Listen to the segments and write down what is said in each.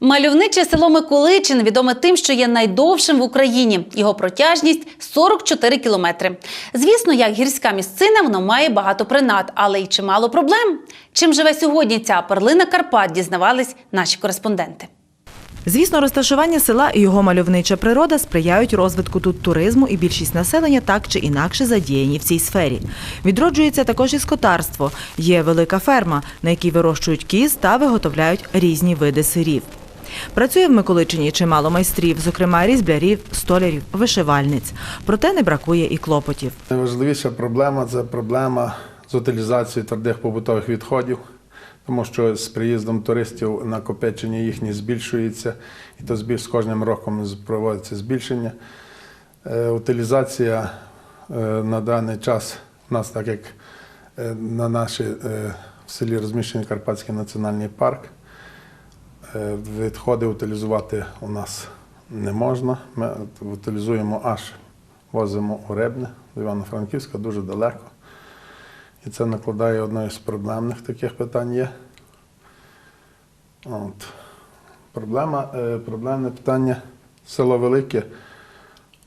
Мальовниче село Миколичин відоме тим, що є найдовшим в Україні. Його протяжність 44 кілометри. Звісно, як гірська місцина, воно має багато принад, але й чимало проблем. Чим живе сьогодні ця перлина Карпат, дізнавались наші кореспонденти. Звісно, розташування села і його мальовнича природа сприяють розвитку тут туризму, і більшість населення так чи інакше задіяні в цій сфері. Відроджується також і скотарство. Є велика ферма, на якій вирощують кіз та виготовляють різні види сирів. Працює в Миколичині чимало майстрів, зокрема різблярів, столярів, вишивальниць. Проте не бракує і клопотів. Найважливіша проблема це проблема з утилізацією твердих побутових відходів, тому що з приїздом туристів накопичення їхнє збільшується, і то з кожним роком проводиться збільшення. Е, Утилізація е, на даний час у нас, так як е, на нашій в селі розміщений Карпатський національний парк, відходи утилізувати у нас не можна. Ми утилізуємо аж возимо у Рибне до Івано-Франківська дуже далеко. І це накладає одне з проблемних таких питань є. От. Проблема, е, проблемне питання село Велике,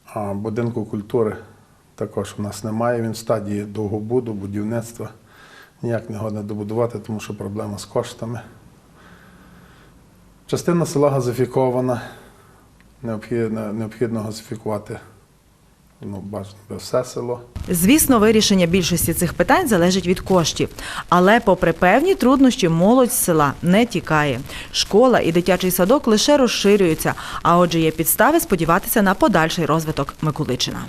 а будинку культури також у нас немає. Він в стадії довгобуду, будівництва. Ніяк не годне добудувати, тому що проблема з коштами. Частина села газифікована. Необхідно, необхідно газифікувати ну, бажано все село. Звісно, вирішення більшості цих питань залежить від коштів. Але, попри певні труднощі, молодь з села не тікає. Школа і дитячий садок лише розширюються, а отже, є підстави сподіватися на подальший розвиток Миколичина.